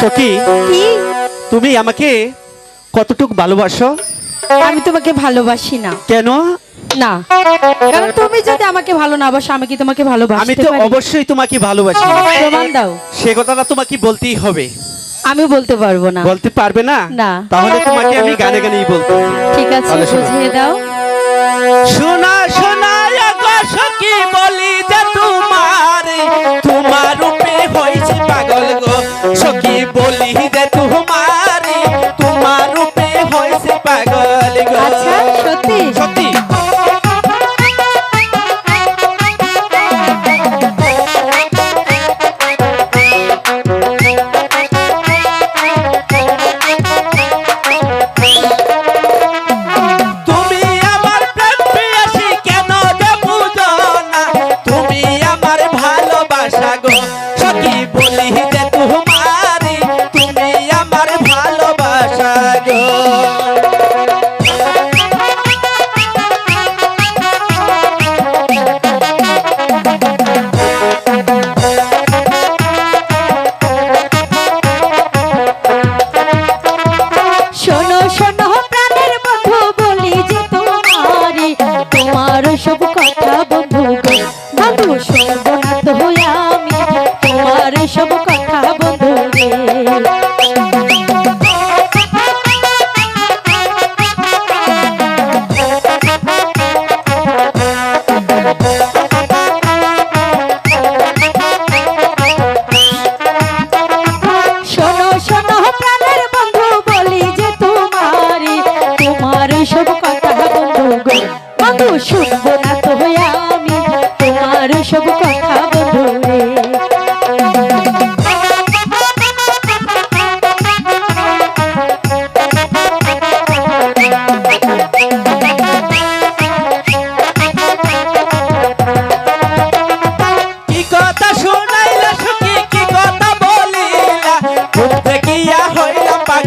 সখী তুমি আমাকে কতটুক ভালোবাসো? আমি তোমাকে ভালোবাসি না। কেন? আমি অবশ্যই তোমাকে ভালোবাসি। তোমাকে বলতেই হবে। আমি বলতে পারব না। বলতে পারবে না? না। তাহলে তোমাকে আমি গানে গানেই বলব। ঠিক আছে বুঝিয়ে দাও। শোনা শোনা। এসব কথা বন্ধুরে সব কথা বন্ধু গো। বন্ধু, শুনব না তো আমি, তোমার সব কথা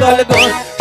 বলব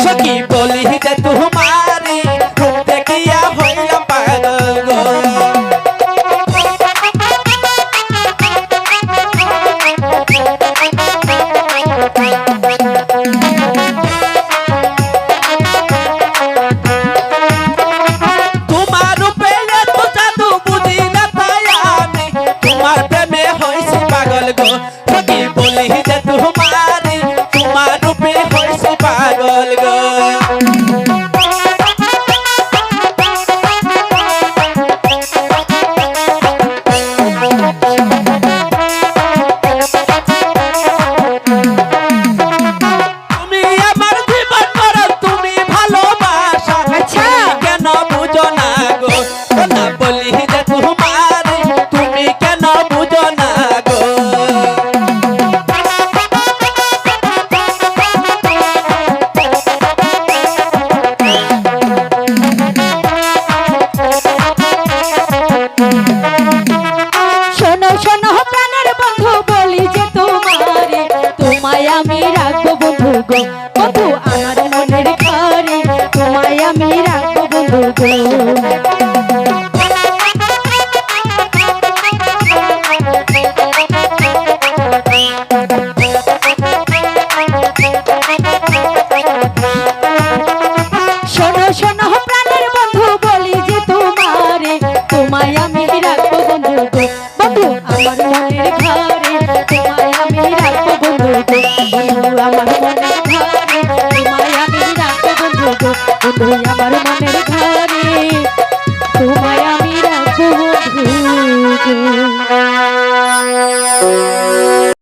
গো। বন্ধু আমার মনের ঘরে তোমায় আমি রাখব বন্ধু গো।